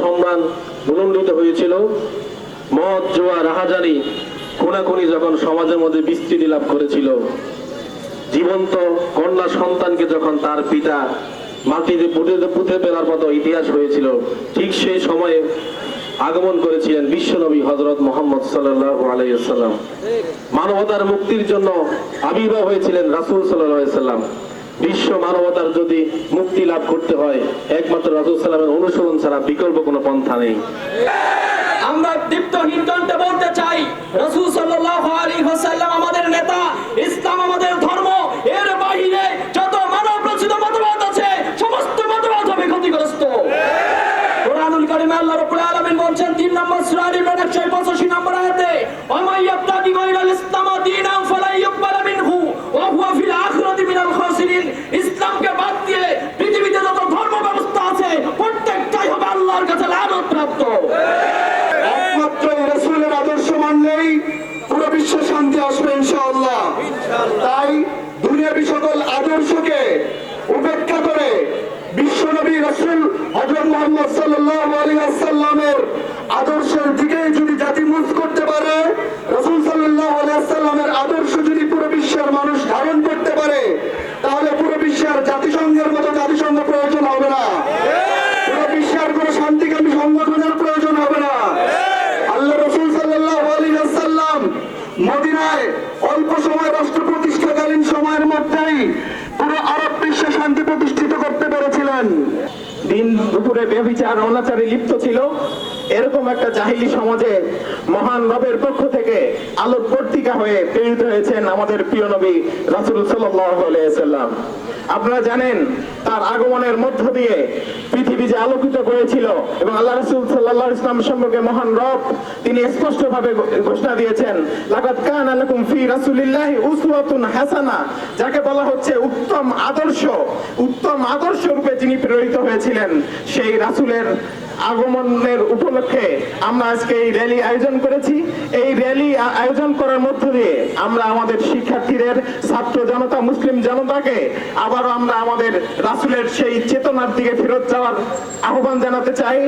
সম্মান ভুলণ্ডিত হয়েছিল, মদ, জোয়া, রাহাজানি, খুনাখুনি যখন সমাজের মধ্যে বিস্তৃতি লাভ করেছিল, জীবন্ত কন্যা সন্তানকে যখন তার পিতা মাটিতে পুঁতে পুঁতে ফেলার মতো ইতিহাস হয়েছিল, ঠিক সেই সময়ে আগমন করেছিলেন বিশ্বনবী হজরত মোহাম্মদ আলাইসাল্লাম মানবতার মুক্তির জন্য আবির্ভাব হয়েছিলেন রাসুল সাল্লাম বিশ্ব মানবতার যদি মুক্তি লাভ করতে হয়, একমাত্র রাসুল সালামের অনুসরণ ছাড়া বিকল্প কোনো পন্থা নেই। আমরা দীপ্ত কণ্ঠে বলতে চাই, রসুল সাল্লাল্লাহু প্রাপ্ত একমাত্র রসুলের আদর্শ মানলেই পুরো বিশ্ব শান্তি আসবে ইনশাআল্লাহ। তাই দুনিয়াবি সকল আদর্শকে উপেক্ষা করে বিশ্বনবী রসুল হজরত মোহাম্মদ সাল্লাল্লাহু আলাইহি ওয়াসাল্লামের আদর্শের দিকে যদি জাতি মুভ করতে পারে, রসুল সাল্লাল্লাহু আলাইহি ওয়াসাল্লামের আদর্শ যদি পুরো বিশ্বের মানুষ ধারণ করতে পারে, তাহলে পুরো বিশ্বের জাতিসংঘের মতো পুরো আরব বিশ্বে শান্তি প্রতিষ্ঠিত করতে পেরেছিলেন। দিন দুপুরে ব্যভিচার অনাচারে লিপ্ত ছিল। এরকম একটা জাহিলি সমাজে মহান রবের পক্ষ থেকে আলোর পত্রিকা হয়ে প্রেরিত হয়েছেন আমাদের প্রিয় নবী রাসুল সাল্লাম আপনারা জানেন, তার আগমনের মধ্য দিয়ে পৃথিবী যে আলোকিত করেছিল এবং আল্লাহ রসুল সাল্লাহ ইসলাম সম্পর্কে মহান রব, তিনি স্পষ্টভাবে ঘোষণা দিয়েছেন লাকাত কান আলাকুম ফি রাসূলিল্লাহি হাসানা যাকে বলা হচ্ছে উত্তম আদর্শ উত্তম আদর্শ রূপে যিনি প্রেরিত হয়েছিলেন, সেই রাসূলের আগমনের উপলক্ষে আমরা আজকে এই র্যালি আয়োজন করেছি। এই র্যালি আয়োজন করার মধ্য দিয়ে আমরা আমাদের শিক্ষার্থীদের, ছাত্র জনতা, মুসলিম জনতাকে আবারও আমরা আমাদের রাসুলের সেই চেতনার দিকে ফেরত যাওয়ার আহ্বান জানাতে চাই।